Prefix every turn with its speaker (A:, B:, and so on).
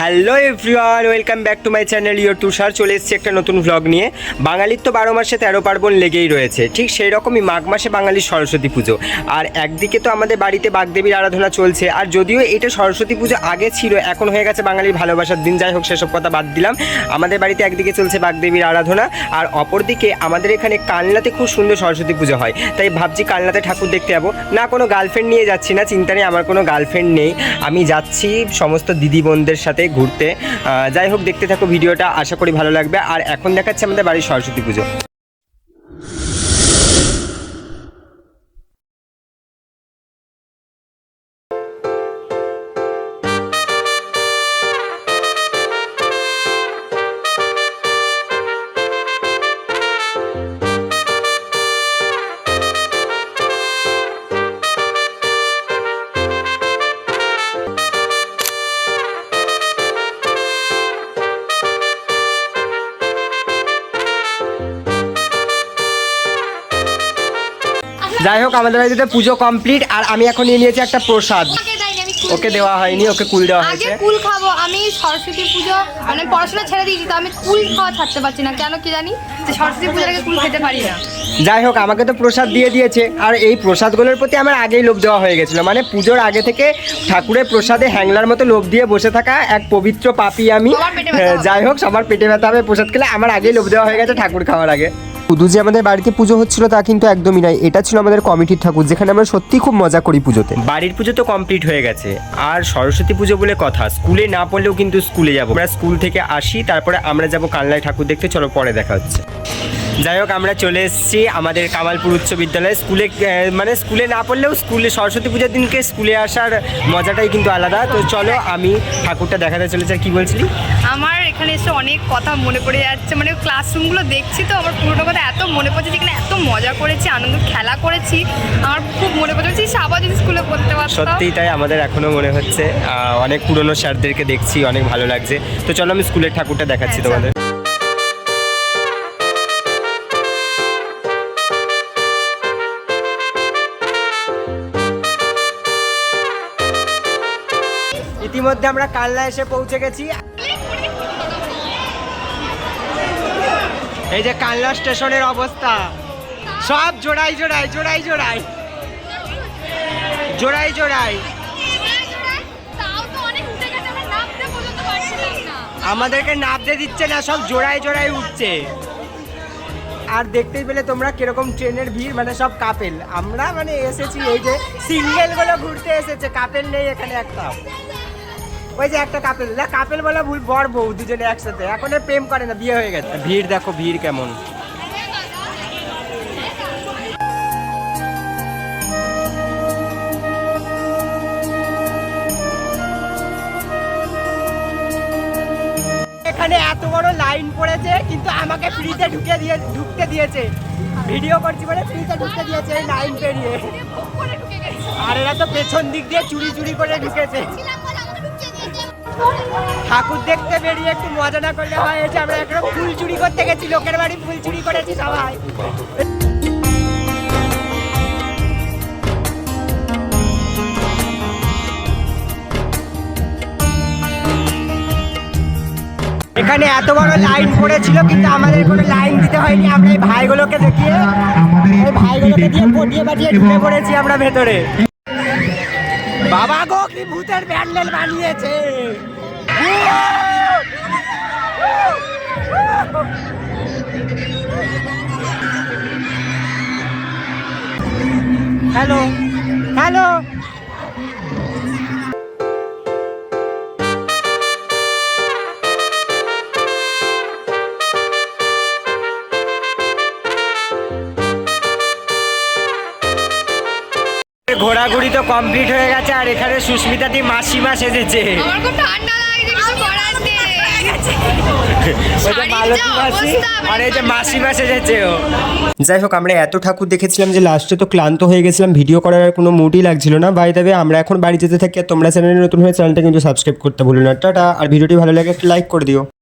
A: Hello everyone, welcome back to my channel, your Tushar. চলে এসেছি একটা নতুন ভ্লগ নিয়ে। বাঙালির তো বারো মাসে তেরো পার্বণ লেগেই রয়েছে। ঠিক সেই রকমই মাঘ মাসে বাঙালির সরস্বতী পুজো। আর একদিকে তো আমাদের বাড়িতে বাগদেবীর আরাধনা চলছে। আর যদিও এটা সরস্বতী পুজো আগে ছিল, এখন হয়ে গেছে বাঙালির ভালোবাসার দিন। যাই হোক, সেসব কথা বাদ দিলাম। আমাদের বাড়িতে একদিকে চলছে বাগদেবীর আরাধনা, আর অপরদিকে আমাদের এখানে কালনাতে খুব সুন্দর সরস্বতী পুজো হয়। তাই ভাবছি কালনাতে ঠাকুর দেখতে যাব। না, কোনো গার্লফ্রেন্ড নিয়ে যাচ্ছি না, চিন্তা নেই, আমার কোনো গার্লফ্রেন্ড নেই। আমি যাচ্ছি সমস্ত দিদি বোনদের সাথে। ঘুরতে। যাই হোক, দেখতে থাকো, ভিডিওটা আশা করি ভালো লাগবে। আর এখন দেখাচ্ছে আমাদের বাড়ির সরস্বতী পুজো। যাই হোক আমাদের বাড়িতে পুজো কমপ্লিট আর আমি এখন নিয়ে নিয়েছি একটা প্রসাদ। ওকে দেওয়া হয়নি ওকে কুল দেওয়া হয়েছে।
B: কুল খাব আমি সরস্বতী পুজো মানে পড়াশোনা ছেড়ে দিয়েছি তো আমি কুল খাওয়া ছাড়তে পারছি না। কেন কি জানি? যে সরস্বতী পুজোর আগে কুল খেতে পারি না।
A: যাই হোক আমাকে তো প্রসাদ দিয়ে দিয়েছে আর এই প্রসাদগুলোর প্রতি আমার আগেই লোভ দেওয়া হয়ে গেছিল। মানে পুজোর আগে থেকে ঠাকুরের প্রসাদে হ্যাংলার মতো লোভ দিয়ে বসে থাকা এক পবিত্র পাপি আমি। হ্যাঁ। যাই হোক সবার পেটে ব্যথা হবে প্রসাদ খেলে আমার আগেই লোভ দেওয়া হয়ে গেছে ঠাকুর খাওয়ার আগে। শুধু যে আমাদের বাড়িতে পুজো হচ্ছিল তা কিন্তু একদমই নয়, এটা ছিল আমাদের কমিটির ঠাকুর, যেখানে আমরা সত্যি খুব মজা করি পুজোতে। বাড়ির পুজো তো কমপ্লিট হয়ে গেছে। আর সরস্বতী পুজো বলে কথা, স্কুলে না পড়লেও কিন্তু স্কুলে যাব। আমরা স্কুল থেকে আসি, তারপরে আমরা যাব কালনায় ঠাকুর দেখতে, চলো পরে দেখা হচ্ছে। যাই হোক আমরা চলে এসেছি আমাদের কামালপুর উচ্চ বিদ্যালয়ে। স্কুলে মানে স্কুলে না পড়লেও স্কুলে সরস্বতী পূজার দিনকে স্কুলে আসার মজাটাই কিন্তু আলাদা। তো চলো আমি ঠাকুরটা দেখাতে চলেছি আর কী বলছিলি?
B: আমার এখানে এসে অনেক কথা মনে পড়ে যাচ্ছে। মানে ক্লাসরুমগুলো দেখছি তো আমার পুরোনো কথা এত মনে পড়ছে যেখানে এত মজা করেছি আনন্দ খেলা করেছি। আমার খুব মনে পড়ছে আবার যদি স্কুলে পড়তে পারতাম।
A: সত্যিই তাই আমাদের এখনও মনে হচ্ছে। অনেক পুরনো স্যারদেরকে দেখছি অনেক ভালো লাগছে। তো চলো আমি স্কুলের ঠাকুরটা দেখাচ্ছি
B: হ্যাঁ,
A: তোমাদের। ইতিমধ্যে আমরা কালনা এসে পৌঁছে গেছি। এই যে কালনা স্টেশনের অবস্থা। সব জোড়াই জোড়াই জোড়াই জোড়াই। জোড়াই জোড়াই। আমাদেরকে নামতে দিচ্ছে না, সব জোড়ায় জোড়ায় উঠছে। আর দেখতেই পেলে তোমরা কীরকম ট্রেনের ভিড় মানে সব কাপেল। আমরা মানে এসেছি এই যে সিঙ্গেলগুলো ঘুরতে এসেছে, কাপেল নেই এখানে একটা। ওই যে একটা কাপেল। না কাপেল বলে ভুল বর বউ দুজনে একসাথে। এখন প্রেম করে না বিয়ে হয়ে গেছে। ভিড় দেখো ভিড় কেমন। এখানে এত বড় লাইন পড়েছে কিন্তু আমাকে ফ্রিতে ঢুকে দিয়ে ঢুকতে দিয়েছে। ভিডিও করছি বলে ফ্রিতে ঢুকতে দিয়েছে এই লাইন পেরিয়ে। আর এরা তো পেছন দিক দিয়ে চুরি চুরি করে ঢুকেছে। ঠাকুর দেখতে বেরিয়ে একটু মজা না করলে হয় যে আমরা একটা ফুল চুরি করতে গেছি, লোকের বাড়ি ফুল চুরি করেছি সবাই। এখানে এত বড় লাইন পড়েছিল, কিন্তু আমাদের কোনো লাইন দিতে হয়নি, আমরা এই ভাইগুলোকে দেখিয়ে ভাইগুলোকে দিয়ে পটিয়ে পাঠিয়ে ঢুকে পড়েছি আমরা ভেতরে। বাবা গো কি ভূতের প্যান্ডেল বানিয়েছে? Hello hello. ঘোরাঘুরি তো কমপ্লিট হয়ে গেছে আর এখানে সুস্মিতা দি মাসিমা সেজেছে। মাসি আর এই যে মাসিমা সেজেছে ও। যাই হোক আমরা এত ঠাকুর দেখেছিলাম যে লাস্টে তো ক্লান্ত হয়ে গেছিলাম ভিডিও করার আর কোনো মুডই লাগছিল না। বাই দেবে আমরা এখন বাড়ি যেতে থাকি আর তোমরা চ্যানেলে নতুন হয়ে চ্যানেলটা কিন্তু সাবস্ক্রাইব করতে ভুলো না। টাটা আর ভিডিওটি ভালো লাগে একটা লাইক করে দিও।